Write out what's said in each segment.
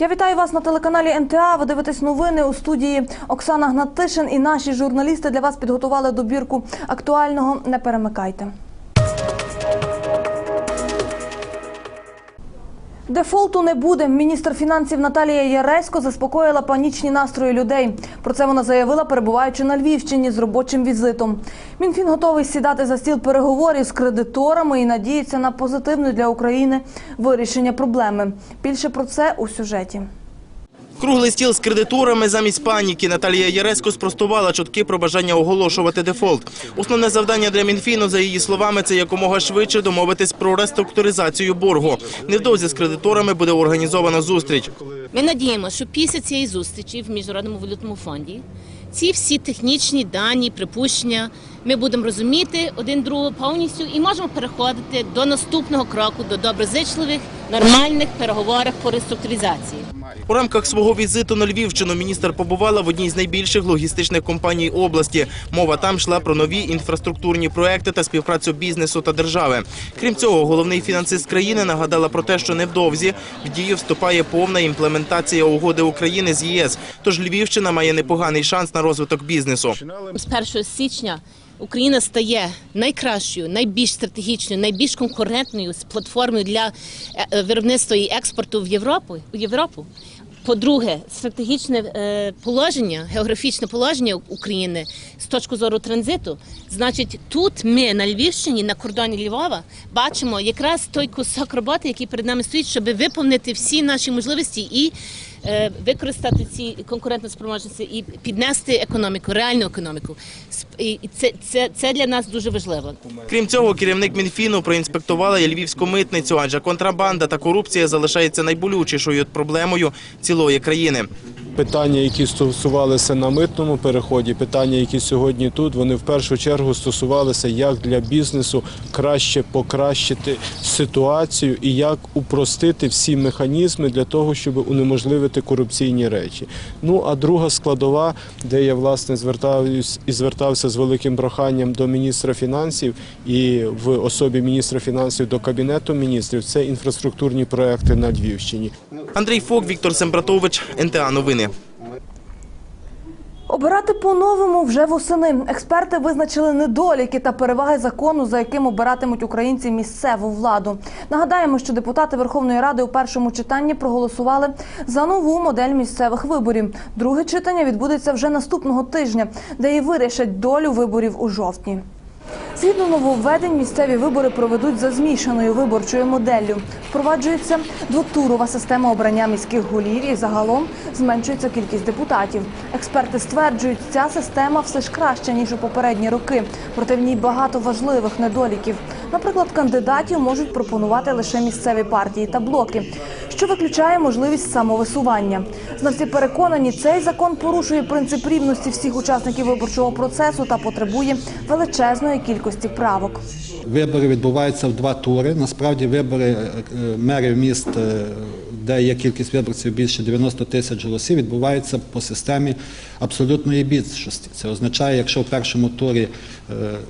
Я вітаю вас на телеканалі НТА. Ви дивитесь новини у студії Оксана Гнатишин і наші журналісти для вас підготували добірку актуального. Не перемикайте. Дефолту не буде. Міністр фінансів Наталія Яресько заспокоїла панічні настрої людей. Про це вона заявила, перебуваючи на Львівщині з робочим візитом. Мінфін готовий сідати за стіл переговорів з кредиторами і надіється на позитивне для України вирішення проблеми. Більше про це у сюжеті. Круглий стіл з кредиторами замість паніки. Наталія Яресько спростувала чутки про бажання оголошувати дефолт. Основне завдання для Мінфіну, за її словами, це якомога швидше домовитись про реструктуризацію боргу. Невдовзі з кредиторами буде організована зустріч. Ми надіємося, що після цієї зустрічі в міжнародному валютному фонді ці всі технічні дані, припущення ми будемо розуміти один другого повністю і можемо переходити до наступного кроку, до доброзичливих, нормальних переговорів по реструктуризації. У рамках свого візиту на Львівщину міністр побувала в одній з найбільших логістичних компаній області. Мова там йшла про нові інфраструктурні проекти та співпрацю бізнесу та держави. Крім цього, головний фінансист країни нагадала про те, що невдовзі в дію вступає повна імплементація угоди України з ЄС. Тож Львівщина має непоганий шанс на розвиток бізнесу. З 1 січня Україна стає найкращою, найбільш стратегічною, найбільш конкурентною з платформою для е, е, виробництва і експорту в Європу. У Європу. По-друге, стратегічне е, положення, географічне положення України з точки зору транзиту. Значить, тут ми на Львівщині, на кордоні Львова, бачимо якраз той кусок роботи, який перед нами стоїть, щоб виповнити всі наші можливості і використати ці конкурентні спроможності і піднести економіку, реальну економіку. І це, це, це для нас дуже важливо. Крім цього, керівник Мінфіну проінспектувала львівську митницю, адже контрабанда та корупція залишається найболючішою проблемою цілої країни. Питання, які стосувалися на митному переході, питання, які сьогодні тут, вони в першу чергу стосувалися, як для бізнесу краще покращити ситуацію і як упростити всі механізми для того, щоб унеможливити корупційні речі. Ну а друга складова, де я власне звертаюсь і звертався з великим проханням до міністра фінансів і в особі міністра фінансів до кабінету міністрів, це інфраструктурні проекти на Львівщині. Андрій Фок, Віктор Сембратович, НТА Новини. Обирати по-новому вже восени. Експерти визначили недоліки та переваги закону, за яким обиратимуть українці місцеву владу. Нагадаємо, що депутати Верховної Ради у першому читанні проголосували за нову модель місцевих виборів. Друге читання відбудеться вже наступного тижня, де і вирішать долю виборів у жовтні. Згідно нововведень, місцеві вибори проведуть за змішаною виборчою моделлю. Впроваджується двотурова система обрання міських голів і загалом зменшується кількість депутатів. Експерти стверджують, ця система все ж краща ніж у попередні роки, проте в ній багато важливих недоліків. Наприклад, кандидатів можуть пропонувати лише місцеві партії та блоки, що виключає можливість самовисування. Знавці переконані, цей закон порушує принцип рівності всіх учасників виборчого процесу та потребує величезної кількості правок. Вибори відбуваються в два тури. Насправді вибори е, е, мерів міст, е, де є кількість виборців більше 90 тисяч голосів, відбуваються по системі абсолютної більшості. Це означає, якщо в першому турі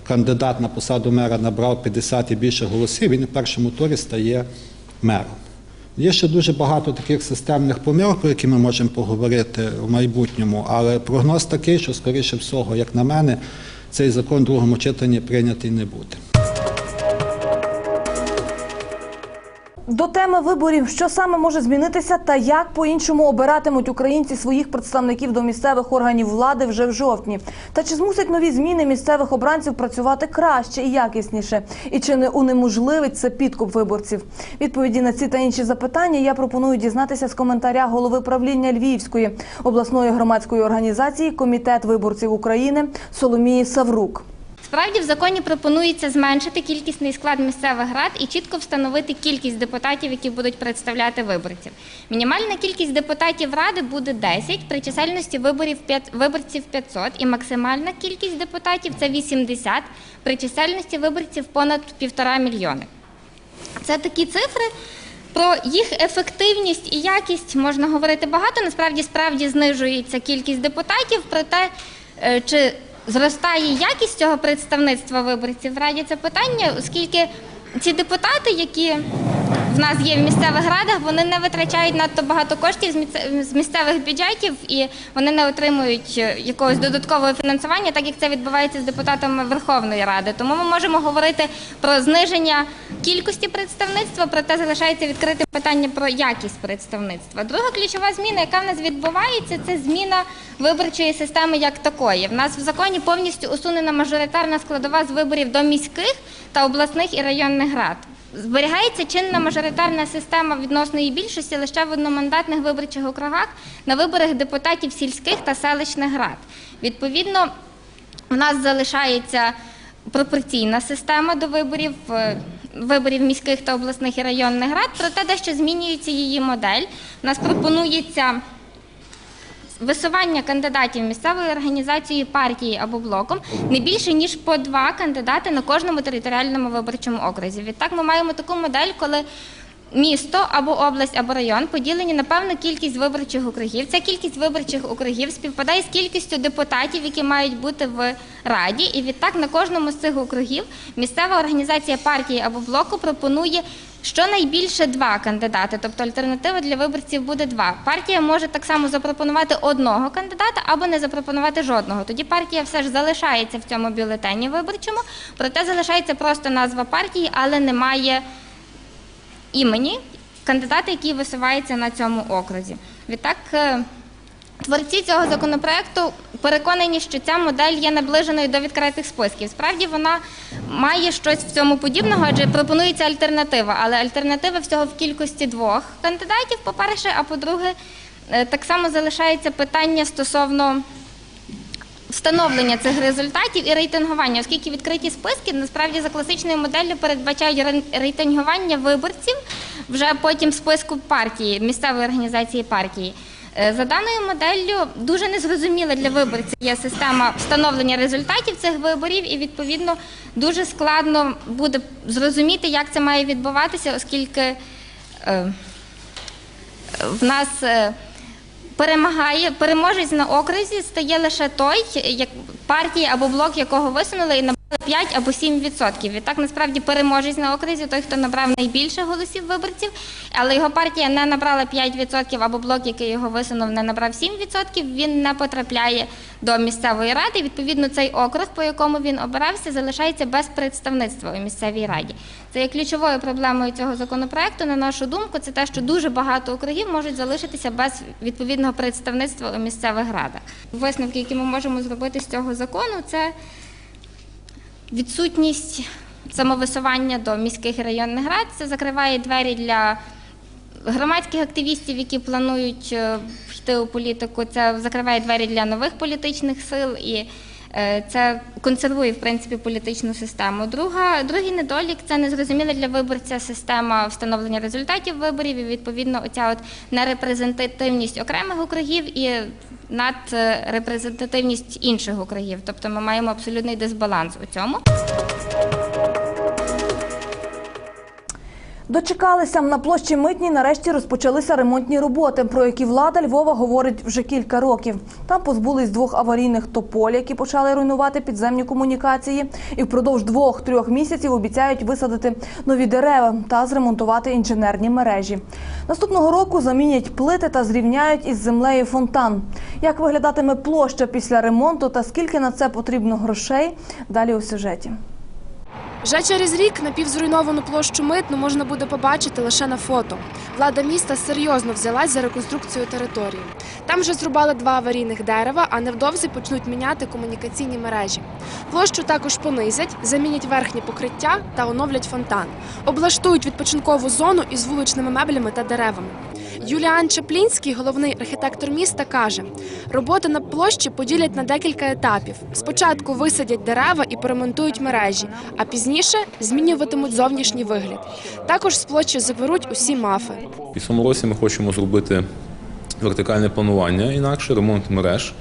кандидат на посаду мера набрав 50 і більше голосів, він в першому турі стає мером. Є ще дуже багато таких системних помилок, про які ми можемо поговорити в майбутньому, але прогноз такий, що, скоріше всього, як на мене, цей закон в другому читанні прийнятий не буде. До теми виборів, що саме може змінитися та як по-іншому обиратимуть українці своїх представників до місцевих органів влади вже в жовтні. Та чи змусять нові зміни місцевих обранців працювати краще і якісніше? І чи не унеможливить це підкуп виборців? Відповіді на ці та інші запитання я пропоную дізнатися з коментаря голови правління Львівської обласної громадської організації Комітет виборців України Соломії Саврук. Справді в законі пропонується зменшити кількісний склад місцевих рад і чітко встановити кількість депутатів, які будуть представляти виборців. Мінімальна кількість депутатів ради буде 10, при чисельності виборів п'ят- виборців 500 і максимальна кількість депутатів це 80, при чисельності виборців понад півтора мільйони. Це такі цифри. Про їх ефективність і якість можна говорити багато. Насправді справді знижується кількість депутатів, проте е, чи зростає якість цього представництва виборців в раді це питання, оскільки ці депутати, які в нас є в місцевих радах, вони не витрачають надто багато коштів з місцевих бюджетів і вони не отримують е, якогось додаткового фінансування, так як це відбувається з депутатами Верховної Ради. Тому ми можемо говорити про зниження кількості представництва, проте залишається відкритим питання про якість представництва. Друга ключова зміна, яка в нас відбувається, це зміна виборчої системи як такої. В нас в законі повністю усунена мажоритарна складова з виборів до міських та обласних і районних рад. Зберігається чинна мажоритарна система відносної більшості лише в одномандатних виборчих округах на виборах депутатів сільських та селищних рад. Відповідно, у нас залишається пропорційна система до виборів. Виборів міських та обласних і районних рад, проте дещо змінюється її модель. У нас пропонується висування кандидатів місцевою організацією партії або блоком не більше ніж по два кандидати на кожному територіальному виборчому окрузі. Відтак ми маємо таку модель, коли місто або область або район поділені на певну кількість виборчих округів. Ця кількість виборчих округів співпадає з кількістю депутатів, які мають бути в раді. І відтак на кожному з цих округів місцева організація партії або блоку пропонує Щонайбільше два кандидати, тобто альтернатива для виборців буде два. Партія може так само запропонувати одного кандидата або не запропонувати жодного. Тоді партія все ж залишається в цьому бюлетені виборчому, проте залишається просто назва партії, але немає імені кандидата, який висувається на цьому окрузі. Відтак. е, Творці цього законопроекту переконані, що ця модель є наближеною до відкритих списків. Справді вона має щось в цьому подібного, адже пропонується альтернатива. Але альтернатива всього в кількості двох кандидатів, по-перше, а по-друге, е, так само залишається питання стосовно встановлення цих результатів і рейтингування, оскільки відкриті списки насправді за класичною моделлю передбачають рейтингування виборців вже потім списку партії, місцевої організації партії. Е, За даною моделлю дуже незрозуміла для виборців є система встановлення результатів цих виборів, і відповідно дуже складно буде зрозуміти, як це має відбуватися, оскільки е, в нас е, перемагає переможець на окрузі стає лише той, як партія або блок, якого висунули, і набрали 5 або 7 відсотків. Відтак насправді переможець на окрузі той, хто набрав найбільше голосів виборців, але його партія не набрала 5 відсотків, або блок, який його висунув, не набрав 7 відсотків. Він не потрапляє до місцевої ради. Відповідно, цей округ, по якому він обирався, залишається без представництва у місцевій раді. Це є ключовою проблемою цього законопроекту. На нашу думку, це те, що дуже багато округів можуть залишитися без відповідного представництва у місцевих радах. Висновки, які ми можемо зробити з цього закону, це відсутність самовисування до міських і районних рад. Це закриває двері для громадських активістів, які планують е, йти у політику. Це закриває двері для нових політичних сил і е, це консервує в принципі політичну систему. Друга, другий недолік це незрозуміла для виборця система встановлення результатів виборів і відповідно оця от нерепрезентативність окремих округів і надрепрезентативність інших округів. Тобто ми маємо абсолютний дисбаланс у цьому. Дочекалися на площі митній. Нарешті розпочалися ремонтні роботи, про які влада Львова говорить вже кілька років. Там позбулись двох аварійних тополь, які почали руйнувати підземні комунікації, і впродовж двох-трьох місяців обіцяють висадити нові дерева та зремонтувати інженерні мережі. Наступного року замінять плити та зрівняють із землею фонтан. Як виглядатиме площа після ремонту та скільки на це потрібно грошей? Далі у сюжеті. Вже через рік напівзруйновану площу митну можна буде побачити лише на фото. Влада міста серйозно взялась за реконструкцію території. Там вже зрубали два аварійних дерева, а невдовзі почнуть міняти комунікаційні мережі. Площу також понизять, замінять верхнє покриття та оновлять фонтан. Облаштують відпочинкову зону із вуличними меблями та деревами. Юліан Чаплінський, головний архітектор міста, каже: роботи на площі поділять на декілька етапів. Спочатку висадять дерева і поремонтують мережі, а пізніше змінюватимуть зовнішній вигляд. Також з площі заберуть усі мафи. І в році ми хочемо зробити вертикальне планування, інакше ремонт мереж,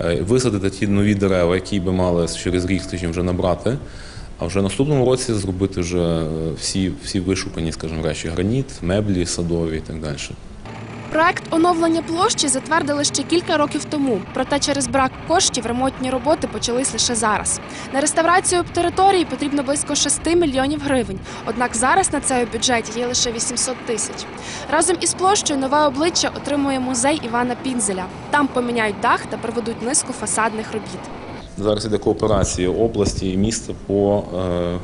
е, висадити ті нові дерева, які би мали через рік, скажімо, вже набрати. А вже наступному році зробити вже е, всі, всі вишукані, скажімо, речі: граніт, меблі, садові і так далі. Проект оновлення площі затвердили ще кілька років тому. Проте через брак коштів ремонтні роботи почались лише зараз. На реставрацію території потрібно близько 6 мільйонів гривень. Однак зараз на це у бюджеті є лише 800 тисяч. Разом із площею нове обличчя отримує музей Івана Пінзеля. Там поміняють дах та проведуть низку фасадних робіт. Зараз іде кооперація області і міста по е,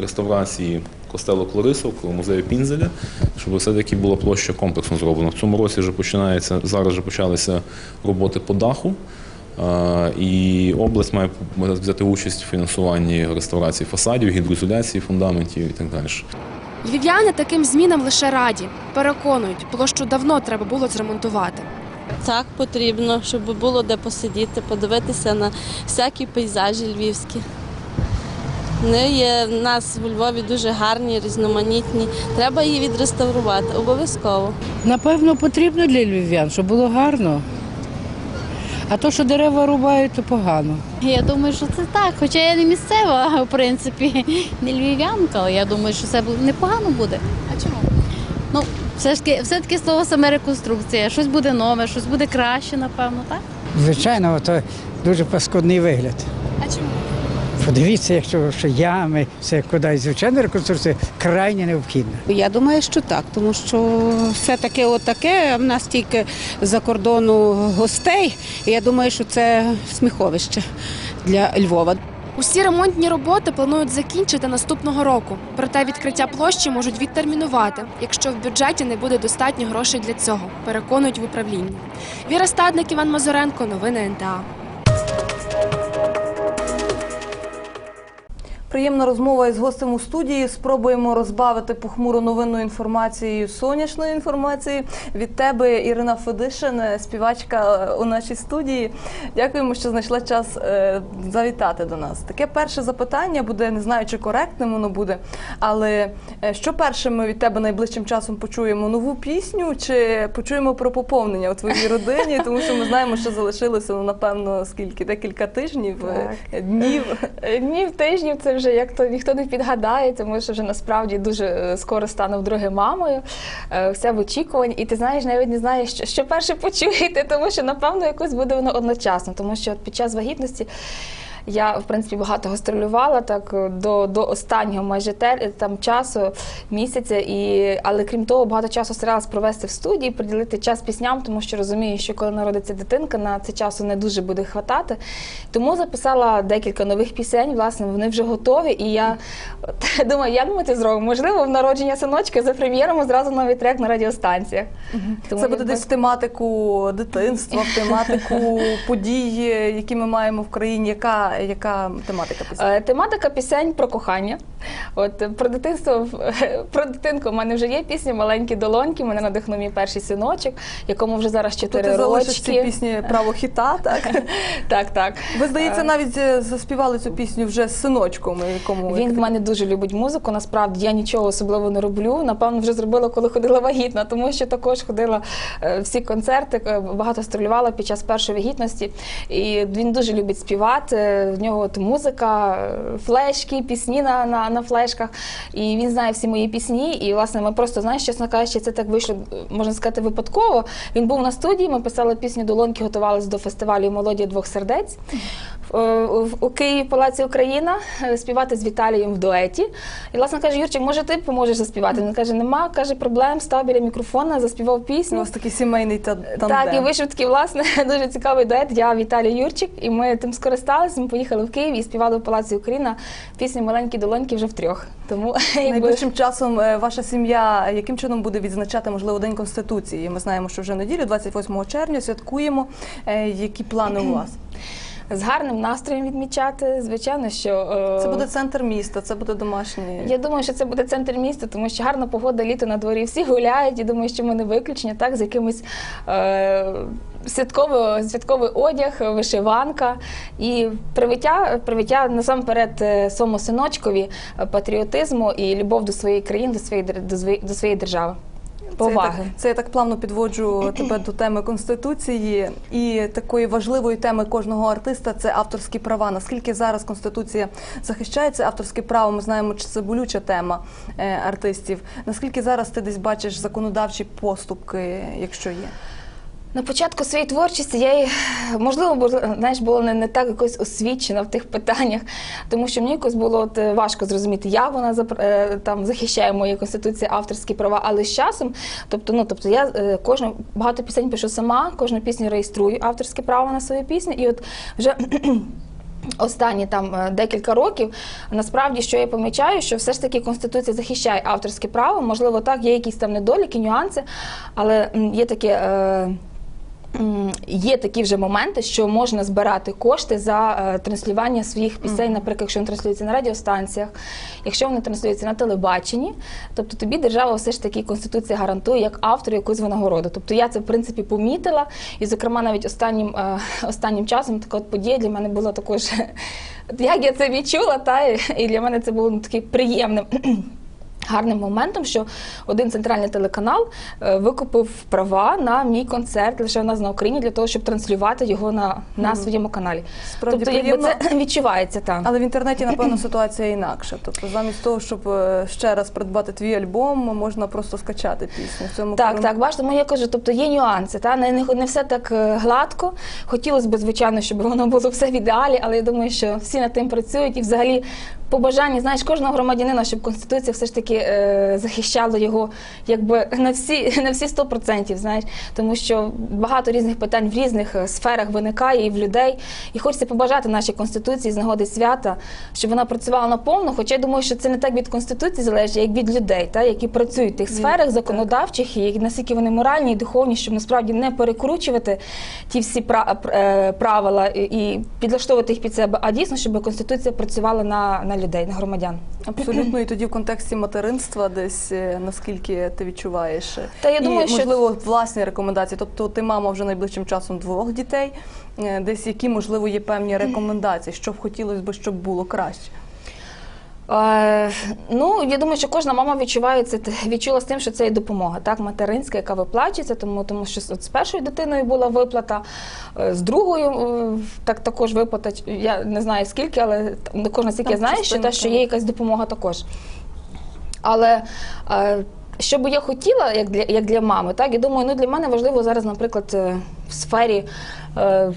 реставрації костелу Кларисовку, музею Пінзеля, щоб все-таки була площа комплексно зроблена. В цьому році вже починається, зараз вже почалися роботи по даху. І область має взяти участь в фінансуванні реставрації фасадів, гідроізоляції фундаментів і так далі. Львів'яни таким змінам лише раді. Переконують, площу давно треба було зремонтувати. Так, потрібно, щоб було де посидіти, подивитися на всякі пейзажі львівські. Вони є в нас у Львові дуже гарні, різноманітні. Треба її відреставрувати, обов'язково. Напевно, потрібно для львів'ян, щоб було гарно. А то, що дерева рубають, то погано. Я думаю, що це так. Хоча я не місцева, в принципі, не львів'янка, але я думаю, що це непогано буде. А чому? Ну, все ж таки, все-таки слово саме реконструкція. Щось буде нове, щось буде краще, напевно, так? Звичайно, то дуже паскудний вигляд. А чому? Подивіться, якщо що ями, все кудись. Звичайно, реконструкція крайне необхідна. Я думаю, що так, тому що все-таки отаке, в нас тільки за кордону гостей. І я думаю, що це сміховище для Львова. Усі ремонтні роботи планують закінчити наступного року. Проте відкриття площі можуть відтермінувати, якщо в бюджеті не буде достатньо грошей для цього. Переконують в управлінні. Віра Стадник, Іван Мазуренко, новини НТА. Приємна розмова із гостем у студії. Спробуємо розбавити похмуру новинною інформацією, сонячною інформацією. Від тебе Ірина Федишин, співачка е, у нашій студії. Дякуємо, що знайшла час е, завітати до нас. Таке перше запитання буде, не знаю, чи коректним воно буде. Але е, що перше ми від тебе найближчим часом почуємо? Нову пісню чи почуємо про поповнення у твоїй родині? Тому що ми знаємо, що залишилося ну, напевно скільки декілька тижнів, е, днів. Днів тижнів це вже як то ніхто не підгадає, тому що вже насправді дуже е, скоро стану вдруге мамою. Е, Все в очікуванні. І ти знаєш, навіть не знаєш, що, що перше почуєте, тому що напевно якось буде воно одночасно, тому що от під час вагітності. Я в принципі багато гастролювала так до, до останнього майже те, там часу місяця, і але крім того, багато часу старалась провести в студії, приділити час пісням, тому що розумію, що коли народиться дитинка, на це часу не дуже буде хватати. Тому записала декілька нових пісень. Власне, вони вже готові. І я думаю, як ми це зробимо? Можливо, в народження синочка запрем'єримо зразу новий трек на радіостанціях. Тому Це буде десь тематику дитинства, тематику подій, які ми маємо в країні. Яка, яка тематика пісні? Е, Тематика пісень про кохання. От про дитинство про дитинку в мене вже є пісня Маленькі долоньки. Мене надихнув мій перший синочок, якому вже зараз То 4 ти залишиш ці пісні право хіта, так? Так, так. Ви, здається, Е, навіть е, заспівали цю пісню вже з синочком, якому Він в мене дуже любить музику. Насправді я нічого особливо не роблю. Напевно, вже зробила, коли ходила вагітна, тому що також ходила всі концерти, багато стрілювала під час першої вагітності. І він дуже любить співати. В нього от музика, флешки, пісні на, на, на флешках. І він знає всі мої пісні. І власне ми просто знаєш, чесно кажучи, це так вийшло, можна сказати, випадково. Він був на студії. Ми писали пісню Долоньки, готувалися до фестивалю Молоді двох сердець. Е, у Києві Палаці Україна е, співати з Віталієм в дуеті. І власне каже, Юрчик, може ти поможеш заспівати? Він каже, нема, каже, проблем, став біля мікрофона, заспівав пісню. у вас такий сімейний та- тандем. Так, і вийшов такий власне дуже цікавий дует. Я Віталій Юрчик, і ми тим скористалися. Ми поїхали в Київ і співали в Палаці Україна пісню Маленькі долоньки вже втрьох. Тому Найближчим часом е, ваша сім'я яким чином буде відзначати можливо День Конституції? Ми знаємо, що вже неділю, 28 червня, святкуємо. Які плани у вас? З гарним настроєм відмічати. Звичайно, що е, Це буде центр міста, це буде домашнє. Я думаю, що це буде центр міста, тому що гарна погода, літо на дворі. Всі гуляють, і думаю, що ми не виключення, так, з якимось е, святковий, святковий одяг, вишиванка і привиття, привиття насамперед е, своєму синочкові е, патріотизму і любов до своєї країни, до своєї дер- до своєї, до своєї держави. Поваги. Це, я так- це я так плавно підводжу тебе до теми конституції і такої важливої теми кожного артиста це авторські права. Наскільки зараз конституція захищається, авторське право? Ми знаємо, чи це болюча тема е, артистів. Наскільки зараз ти десь бачиш законодавчі поступки, якщо є? На початку своєї творчості я можливо, знаєш, була не, не так якось освічена в тих питаннях, тому що мені якось було от, важко зрозуміти, як вона е, там захищає мої конституції авторські права, але з часом, тобто, ну тобто я е, кожну багато пісень пишу сама, кожну пісню реєструю авторське право на свою пісню, і от вже. Останні там е, декілька років насправді що я помічаю, що все ж таки конституція захищає авторське право. Можливо, так є якісь там недоліки, нюанси, але є таке. Є такі вже моменти, що можна збирати кошти за е, транслювання своїх пісень, наприклад, якщо вони транслюються на радіостанціях, якщо вони транслюються на телебаченні, тобто тобі держава все ж таки конституція гарантує як автору якусь винагороду. Тобто я це в принципі помітила, і зокрема навіть останнім е, останнім часом така от подія для мене була також, як я це відчула, та і і для мене це було ну, таким приємним. Гарним моментом, що один центральний телеканал е, викупив права на мій концерт лише у нас на Україні для того, щоб транслювати його на, на своєму каналі. Справді тобто, якби це відчувається так. Але в інтернеті, напевно, ситуація інакша. Тобто, замість того, щоб е, ще раз придбати твій альбом, можна просто скачати пісню. В цьому Так, крім- так, бачите, тому я кажу, тобто є нюанси, та не, не, не все так е, гладко. Хотілося б, звичайно, щоб воно було все в ідеалі, але я думаю, що всі над тим працюють і взагалі побажання, знаєш, кожного громадянина, щоб конституція все ж таки е, захищала його якби на всі на всі 100%, знаєш, тому що багато різних питань в різних е, сферах виникає і в людей. І хочеться побажати нашій конституції з нагоди свята, щоб вона працювала наповну. Хоча я думаю, що це не так від конституції залежить, як від людей, та які працюють в тих сферах законодавчих, і наскільки вони моральні і духовні, щоб насправді не перекручувати ті всі пра- е, правила і підлаштовувати їх під себе, а дійсно, щоб конституція працювала на, на людей, на громадян. Абсолютно, і тоді в контексті материнства десь е, наскільки ти відчуваєш Та я і, думаю, що- можливо власні рекомендації. Тобто ти мама вже найближчим часом двох дітей. е, Десь які можливо є певні рекомендації, що б хотілося б, щоб було краще. Е, ну, я думаю, що кожна мама відчуває це відчула з тим, що це є допомога, так, материнська, яка виплачується, тому, тому що от з першою дитиною була виплата, е, з другою е, так також виплата. Я не знаю скільки, але кожна скільки знає, що те, що є якась допомога також. Але е, що би я хотіла, як для, як для мами, так, я думаю, ну для мене важливо зараз, наприклад, в сфері. Е,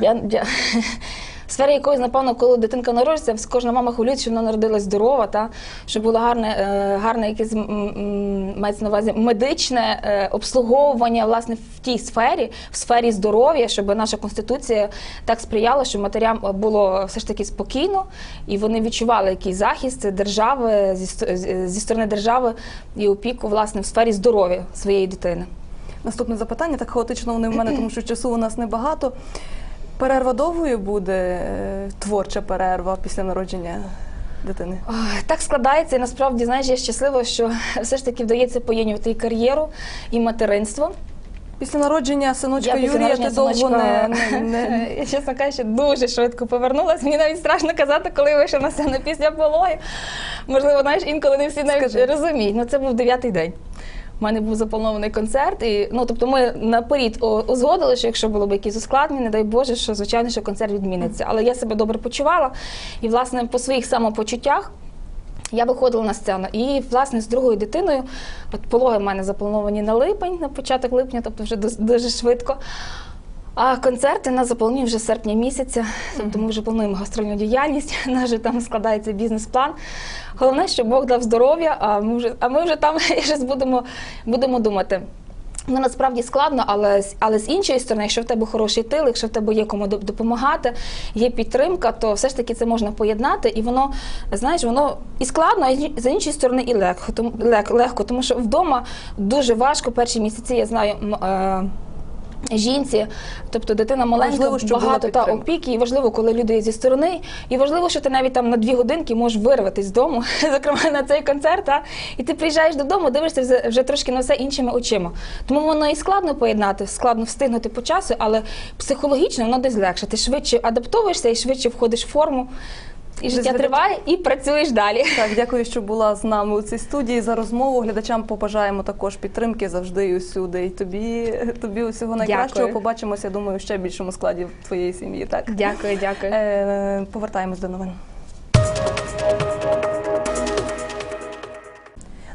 я, я, сфері якоїсь, напевно, коли дитинка народиться, кожна мама хвилюється, щоб вона народилась здорова, та, щоб було гарне, е, гарне якесь мається на увазі медичне е, обслуговування власне в тій сфері, в сфері здоров'я, щоб наша конституція так сприяла, щоб матерям було все ж таки спокійно, і вони відчували якийсь захист держави зі сторони держави і опіку власне в сфері здоров'я своєї дитини. Наступне запитання, так хаотично вони в мене, тому що часу у нас небагато. Перерва довгою буде е, творча перерва після народження дитини. Так складається, і насправді знаєш, я щаслива, що все ж таки вдається поєднувати і кар'єру, і материнство. Після народження синочка Я Юрія ти довго не, не, не Я, чесно кажучи, дуже швидко повернулася. Мені навіть страшно казати, коли вийшов на сцену після пологів. Можливо, знаєш, інколи не всі навіть Скажи. розуміють. Ну це був дев'ятий день. У мене був запланований концерт, і ну тобто ми наперед узгодили, що якщо було б якісь ускладнення, не дай Боже, що звичайно, що концерт відміниться. Але я себе добре почувала, і власне по своїх самопочуттях. Я виходила на сцену, і власне з другою дитиною, от пологи в мене заплановані на липень, на початок липня, тобто вже дуже швидко. А концерти нас запланують вже з серпня місяця, тобто ми вже плануємо гастрольну діяльність, у нас вже там складається бізнес-план. Головне, щоб Бог дав здоров'я, а ми вже, а ми вже там щось будемо, будемо думати. Ну, насправді складно, але, з- але з іншої сторони, якщо в тебе хороший тил, якщо в тебе є кому допомагати, є підтримка, то все ж таки це можна поєднати, і воно, знаєш, воно і складно, а з іншої сторони і легко, тому, лег- легко, тому що вдома дуже важко перші місяці, я знаю. е, Жінці, тобто дитина маленька, Важливо, була багато та опіки, і важливо, коли люди зі сторони, і важливо, що ти навіть там на дві годинки можеш вирватися з дому, зокрема на цей концерт. А? І ти приїжджаєш додому, дивишся вже трошки на все іншими очима. Тому воно і складно поєднати, складно встигнути по часу, але психологічно воно десь легше. Ти швидше адаптовуєшся і швидше входиш в форму. І життя триває, і працюєш далі. Так, дякую, що була з нами у цій студії за розмову. Глядачам побажаємо також підтримки завжди і усюди. І тобі, тобі усього найкращого. Дякую. Побачимося, думаю, ще більшому складі твоєї сім'ї. Так Дякую, дякую. е, повертаємось до новин.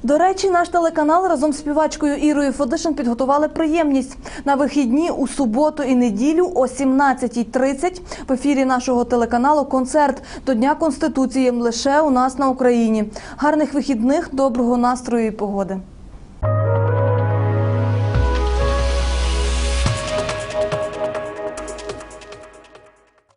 До речі, наш телеканал разом з співачкою Ірою Федишин підготували приємність на вихідні у суботу і неділю о 17.30 в ефірі нашого телеканалу концерт до Дня Конституції лише у нас на Україні. Гарних вихідних, доброго настрою і погоди.